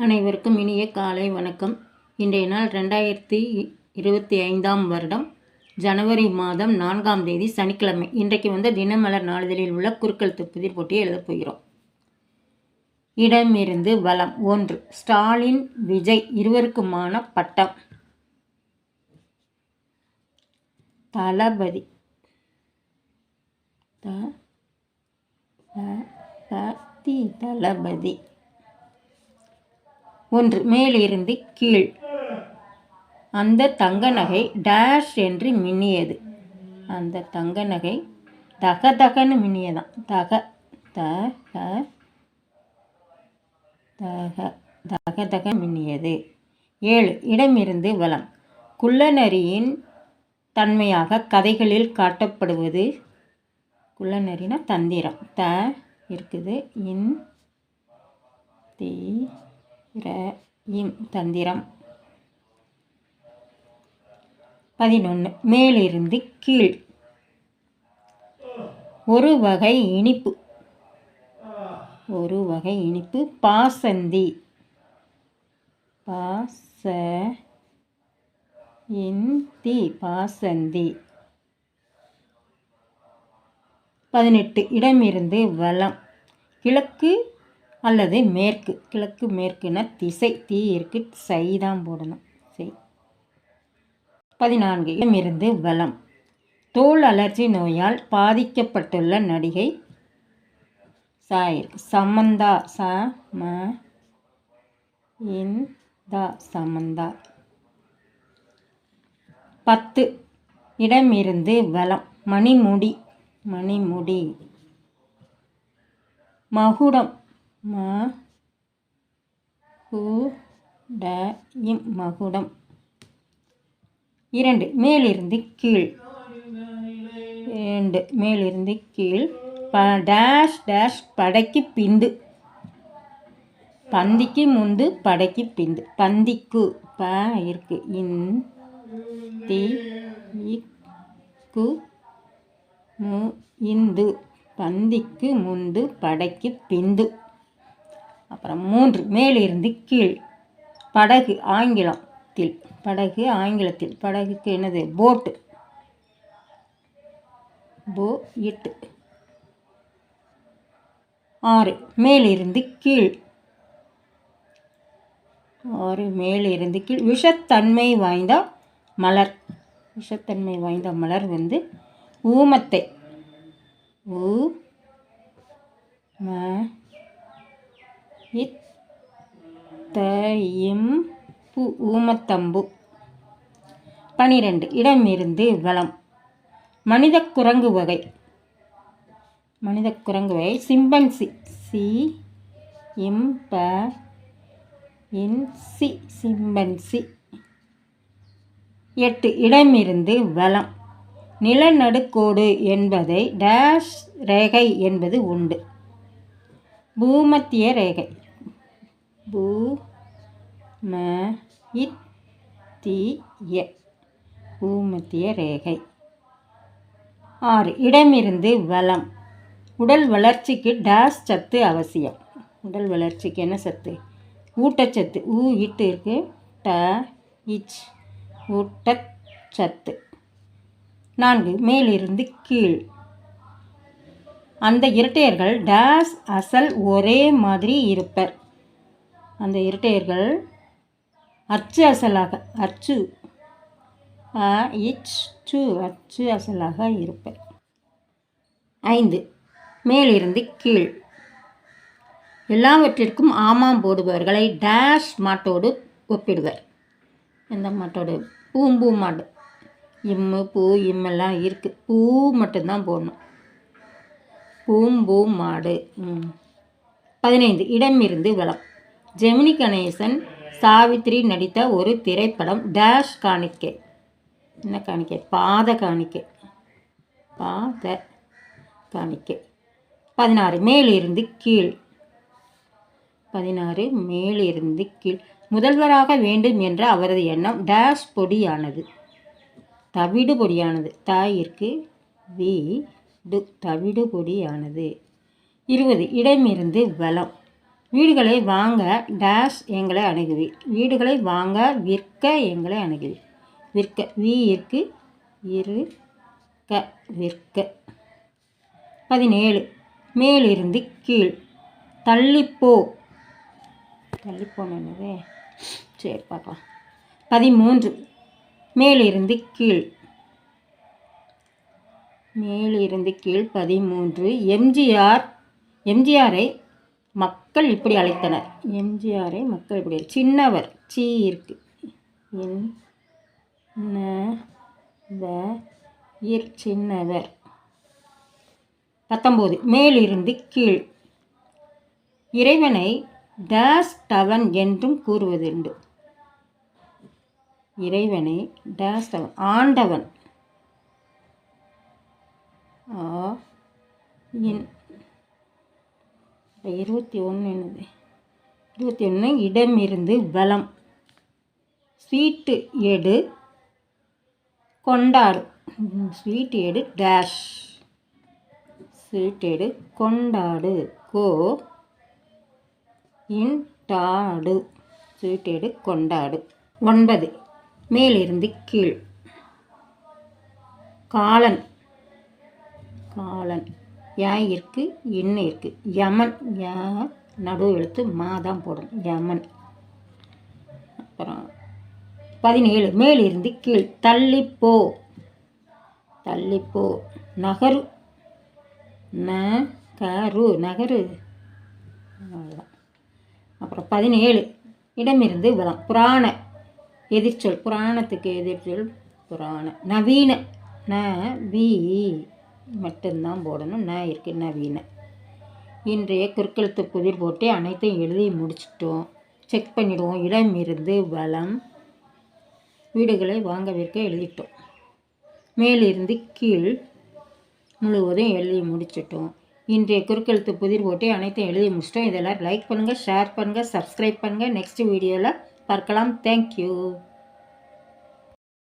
அனைவருக்கும் இனிய காலை வணக்கம். இன்றைய நாள் ரெண்டாயிரத்தி இருபத்தி ஐந்தாம் வருடம் ஜனவரி மாதம் நான்காம் தேதி சனிக்கிழமை. இன்றைக்கு வந்து தினமலர் நாளிதழில் உள்ள குறுக்கெழுத்து புதிர் போட்டியை எழுதப் போகிறோம். இடமிருந்து வளம் ஒன்று ஸ்டாலின் விஜய் இருவருக்குமான பட்டம். தளபதி. தளபதி. ஒன்று மேலிருந்து கீழ். அந்த தங்க நகை டேஷ் என்று மின்னியது. அந்த தங்க நகை தக தகன்னு மின்னியதான் தக த க தக தக தக மின்னியது. ஏழு இடமிருந்து வளம் குள்ளநரியின் தன்மையாக கதைகளில் காட்டப்படுவது குள்ளநரினா தந்திரம். த இருக்குது இன் தி ர தந்திரம். பதினொன்று மேலிருந்து கீழ். ஒரு வகை இனிப்பு. ஒரு வகை இனிப்பு பாசந்தி. பாச இந்தி பாசந்தி. பதினெட்டு இடமிருந்து வலம் கிழக்கு அல்லது மேற்கு கிழக்கு மேற்குன்னா திசை தீ இருக்கு சை தான் போடணும். செய் பதினான்கு. இடமிருந்து வலம். தோல் அலர்ஜி நோயால் பாதிக்கப்பட்டுள்ள நடிகை சாயிர் சமந்தா ச ம இந்தா சமந்தா. பத்து. இடமிருந்து வலம். மணிமுடி மணிமுடி. மகுடம். மா ட இம் மகுடம். இரண்டு மேலிருந்து கீழ். இரண்டு மேலிருந்து கீழ். ப டேஷ் டேஷ் படைக்கு பிந்து. பந்திக்கு முந்து படைக்கு பிந்து. பந்திக்கு ப இருக்கு. இன் தி இக்கு மு இந்து. பந்திக்கு முந்து படைக்கு பிந்து. அப்புறம் மூன்று மேலிருந்து கீழ் படகு ஆங்கிலத்தில் படகு ஆங்கிலத்தில் படகுக்கு என்னது? போட்டு போ இட்டு ஆறு மேலிருந்து கீழ் ஆறு மேலிருந்து கீழ் விஷத்தன்மை வாய்ந்த மலர் விஷத்தன்மை வாய்ந்த மலர் வந்து ஊமத்தை ஊ ம இத் த இம் பு ஊமத்தம்பு. பனிரெண்டு. இடமிருந்து வளம். மனித குரங்கு வகை மனித குரங்கு வகை சிம்பன்சி. சி இம் ப இன் சி. சிம்பன்சி. எட்டு. இடமிருந்து வளம். நிலநடுக்கோடு என்பதை டேஷ் ரேகை என்பது உண்டு. பூமத்திய ரேகை. பூ ம இத்திய பூமத்திய ரேகை. ஆறு இடமிருந்து வளம். உடல் வளர்ச்சிக்கு டேஷ் சத்து அவசியம். உடல் வளர்ச்சிக்கு என்ன சத்து? ஊட்டச்சத்து. ஊ இட்டு இருக்கு. ட இச் ஊட்டச்சத்து. நான்கு மேலிருந்து கீழ். அந்த இரட்டையர்கள் டேஸ் அசல் ஒரே மாதிரி இருப்பர். அந்த இரட்டையர்கள் அச்சு அசலாக அச்சு இச் சு அச்சு அசலாக இருப்பர். ஐந்து மேலிருந்து கீழ். எல்லாவற்றிற்கும் ஆமாம் போடுபவர்களை டேஷ் மாட்டோடு ஒப்பிடுவர். எந்த மாட்டோடு? பூம்பூ மாடு. இம்மு பூ இம்மெல்லாம் இருக்குது பூ மட்டும்தான் போடணும். பூம்பூ மாடு பதினைந்து இடமிருந்து வளம். ஜெமினி கணேசன் சாவித்ரி நடித்த ஒரு திரைப்படம் டேஷ் காணிக்கை. என்ன காணிக்கை? பாத காணிக்கை. பாத காணிக்கை. பதினாறு மேலிருந்து கீழ். பதினாறு மேலிருந்து கீழ். முதல்வராக வேண்டும் என்ற அவரது எண்ணம் டேஷ் பொடியானது. தவிடு பொடியானது. தாயிற்கு வி. டு தவிடு இருபது. இடமிருந்து வளம். வீடுகளை வாங்க டேஷ் எங்களை அணுகுவி. வீடுகளை வாங்க விற்க எங்களை அணுகுவி. விற்க. வி இருக்கு. இரு க விற்க. பதினேழு. மேலிருந்து கீழ். தள்ளிப்போ. தள்ளிப்போன்னு என்னது? சரி பார்க்கலாம். பதிமூன்று. மேலிருந்து கீழ். மேலிருந்து கீழ் பதிமூன்று. எம்ஜிஆர் எம்ஜிஆரை மக்கள் இப்படி அழைத்தனர். எம்ஜிஆரை மக்கள் இப்படி சின்னவர் சி இருக்கு. என் இர் சின்னவர். பத்தொம்போது. மேலிருந்து கீழ். இறைவனை டேஸ் டவன் என்றும் கூறுவதுண்டு. இறைவனை டேஸ் டவன் ஆண்டவன். ஆ இன் இருபத்தி ஒன்று என்னது? இருபத்தி ஒன்று இடமிருந்து பலம் ஸ்வீட்டு எடு கொண்டாடு. ஸ்வீட் எடு டேஷ் ஸ்வீட் எடு கொண்டாடு. கோ இன்டாடு ஸ்வீட் எடு கொண்டாடு. ஒன்பது. மேலிருந்து கீழ். காலன். காலன் ஏன் இருக்குது இன்னும் இருக்குது யமன் ஏ நடு எழுத்து மா தான் போடும். யமன். அப்புறம் பதினேழு மேலிருந்து கீழ். தள்ளிப்போ. தள்ளிப்போ. நகரு. ந கரு நகரு. அப்புறம் பதினேழு இடமிருந்து வளம். புராண. எதிர்ச்சொல். புராணத்துக்கு எதிர்ச்சொல். புராண. நவீன. ந வி மட்டும்தான் போடணும். ந இருக்குன்னா வீணை. இன்றைய குறுக்கெழுத்து புதிர் போட்டு அனைத்தையும் எழுதி முடிச்சிட்டோம். செக் பண்ணிடுவோம். இடம் இருந்து வளம். வீடுகளை வாங்க விற்க எழுதிட்டோம் மேலிருந்து கீழ் முழுவதும் எழுதி முடிச்சிட்டோம். இன்றைய குறுக்கெழுத்து புதிர் போட்டு அனைத்தையும் எழுதி முடிச்சிட்டோம். இதெல்லாம் லைக் பண்ணுங்கள் ஷேர் பண்ணுங்கள் சப்ஸ்கிரைப் பண்ணுங்கள் நெக்ஸ்ட் வீடியோவில் பார்க்கலாம். தேங்க்யூ